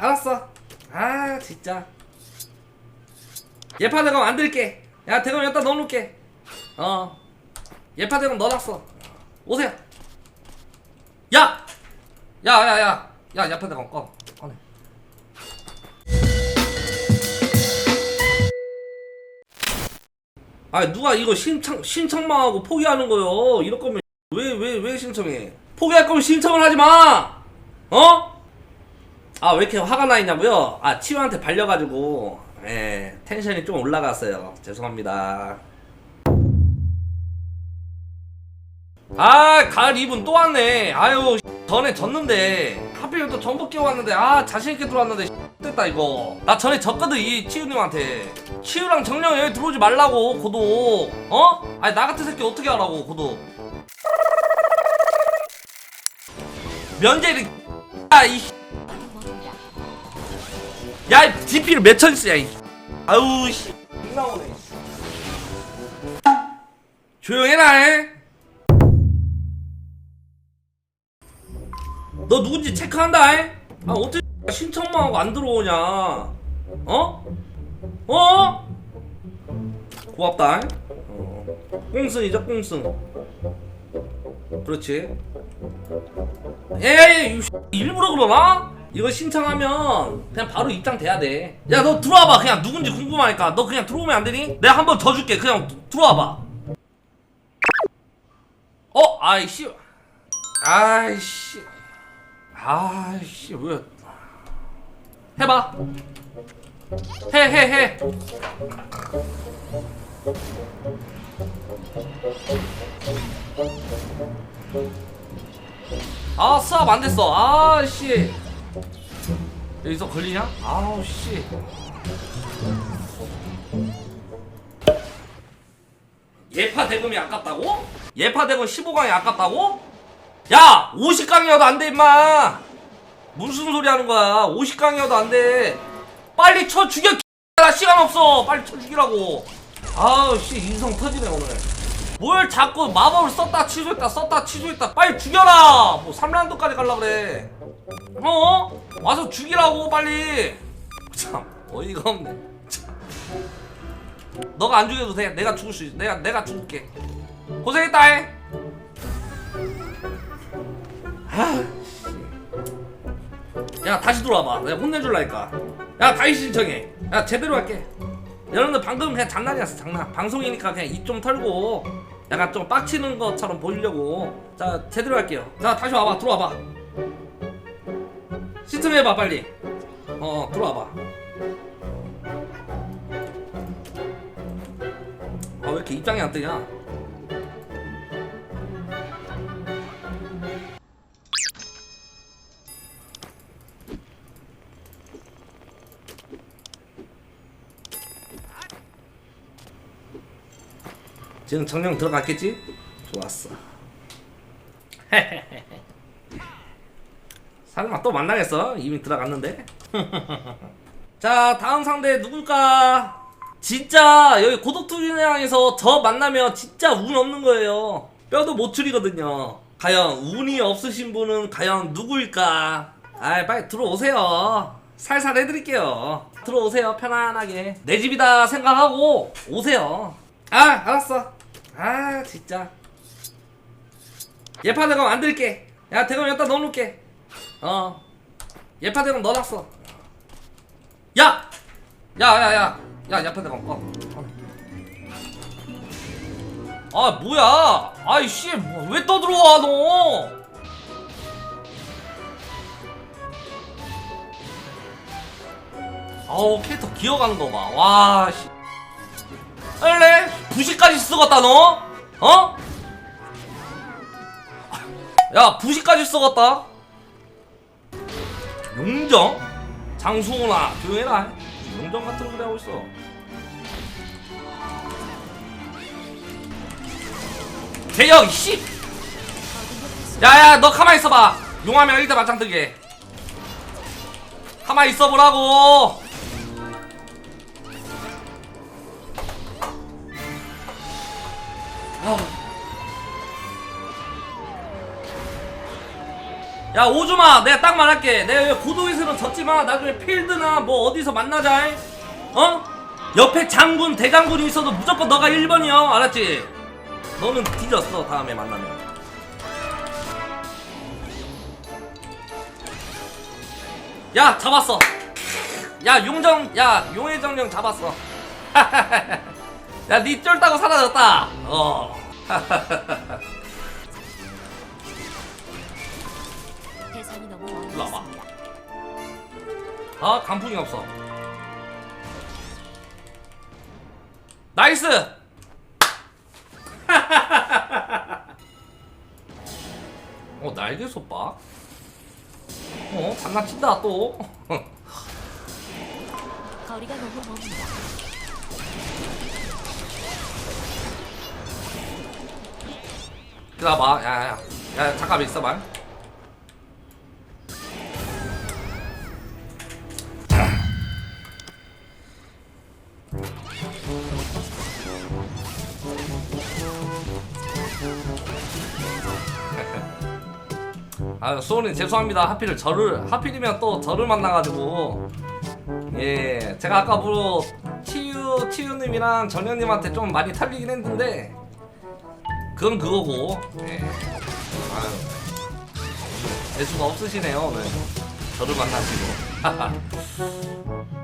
알았어. 아 진짜. 예파 대검 안 들게. 야 대검 여기다 넣어놓게. 어. 예파 대검 넣어놨어. 오세요. 야. 야야야. 야 예파 대검 꺼. 꺼내. 아 누가 이거 신청 신청만 하고 포기하는 거요? 이럴 거면 왜 왜 왜 신청해? 포기할 거면 신청을 하지 마. 어? 아 왜 이렇게 화가 나 있냐고요? 아 치유한테 발려가지고 예 텐션이 좀 올라갔어요. 죄송합니다. 아 가을 이분 또 왔네. 아유 전에 졌는데 하필 또 전복 끼워 왔는데 아 자신 있게 들어왔는데 됐다 이거. 나 전에 졌거든 이 치유님한테. 치유랑 정령 여기 들어오지 말라고 고독. 어? 아니 나 같은 새끼 어떻게 하라고 고독. 면제를 아이 야, 이 DP를 몇천 있어야 이. 아우 씨. 나오네. 조용해라. 해. 너 누군지 체크한다. 해. 아 어떻게 신청만 하고 안 들어오냐? 어? 어? 고맙다. 해. 어. 꽁승이죠, 꽁승. 그렇지. 에이, 이 일부러 그러나? 이거 신청하면 그냥 바로 입장돼야 돼. 야, 너 들어와봐. 그냥 누군지 궁금하니까. 너 그냥 들어오면 안 되니? 내가 한 번 더 줄게. 그냥 드- 들어와봐. 어, 아이씨. 아이씨. 아이씨, 왜. 해봐. 해, 해, 해. 아 수압 안 됐어 아씨 여기서 걸리냐? 아우 씨. 예파 대금이 아깝다고? 예파 대금 15강이 아깝다고? 야 50강이어도 안 돼 임마. 무슨 소리 하는 거야? 50강이어도 안 돼. 빨리 쳐 죽여 나 시간 없어. 빨리 쳐 죽이라고. 아우 씨 인성 터지네 오늘 뭘 자꾸 마법을 썼다 취소했다 썼다 취소했다. 빨리 죽여라! 뭐 3라운드까지 갈라 그래. 어? 와서 죽이라고 빨리. 참 어이가 없네. 참. 너가 안 죽여도 돼. 내가 죽을 수 있어 내가 내가 죽을게. 고생했다 해. 야 다시 들어와봐. 내가 혼내줄라니까. 야 다시 신청해. 야 제대로 할게. 여러분들 방금 그냥 장난이었어 장난. 방송이니까 그냥 입 좀 털고 약간 좀 빡치는 것처럼 보이려고. 자 제대로 할게요. 자 다시 와봐. 들어와봐. 신청해봐 빨리. 어 들어와봐. 아 왜 이렇게 입장이 안 뜨냐 지금 정령 들어갔겠지? 좋았어. 설마 또 만나겠어? 이미 들어갔는데. 자, 다음 상대 누굴까? 진짜 여기 고독투리랑에서 저 만나면 진짜 운 없는 거예요. 뼈도 못 추리거든요. 과연 운이 없으신 분은 과연 누구일까? 아, 빨리 들어오세요. 살살 해드릴게요. 들어오세요, 편안하게. 내 집이다 생각하고 오세요. 아, 알았어. 아, 진짜. 예파 대검 안 들게. 야, 대검 여기다 넣어놓게. 어. 예파 대검 넣어놨어. 야! 야, 야, 예파 대검 꺼. 꺼내. 아, 뭐야? 아이씨, 뭐, 왜 떠들어와, 너? 아우, 캐릭터 기어가는 거 봐. 와, 씨. 할래? 부시까지 쓰겄다 너? 어? 야 부시까지 쓰겄다. 용정? 장수호나 조용해라. 용정 같은 소리 하고 있어. 대영 씨! 야야 너 가만히 있어봐. 용하면 일대 맞짱 뜨게. 가만히 있어보라고 야 오주마 내가 딱 말할게. 내가 고도위스는 졌지만 나중에 필드나 뭐 어디서 만나자 잉? 어? 옆에 장군 대장군이 있어도 무조건 너가 1번이여 알았지? 너는 뒤졌어 다음에 만나면. 야 잡았어. 야 용정 야 용의 정령 잡았어. 야니 쫄다고 사라졌다. 어 일로 와봐. 있습니다. 아 간풍이 없어 나이스 어 날개 솥봐 어 장난친다 또 거리가 너무 멉니다. 기다려봐 야야야 야 잠깐 있어봐 아 수호님 죄송합니다. 하필 저를 하필이면 또 저를 만나가지고. 예 제가 아까 뭐 치유 치유님이랑 정현님한테 좀 많이 탈리긴 했는데 그건 그거고. 예. 아유. 재수가 없으시네요 오늘. 저를 만나시고.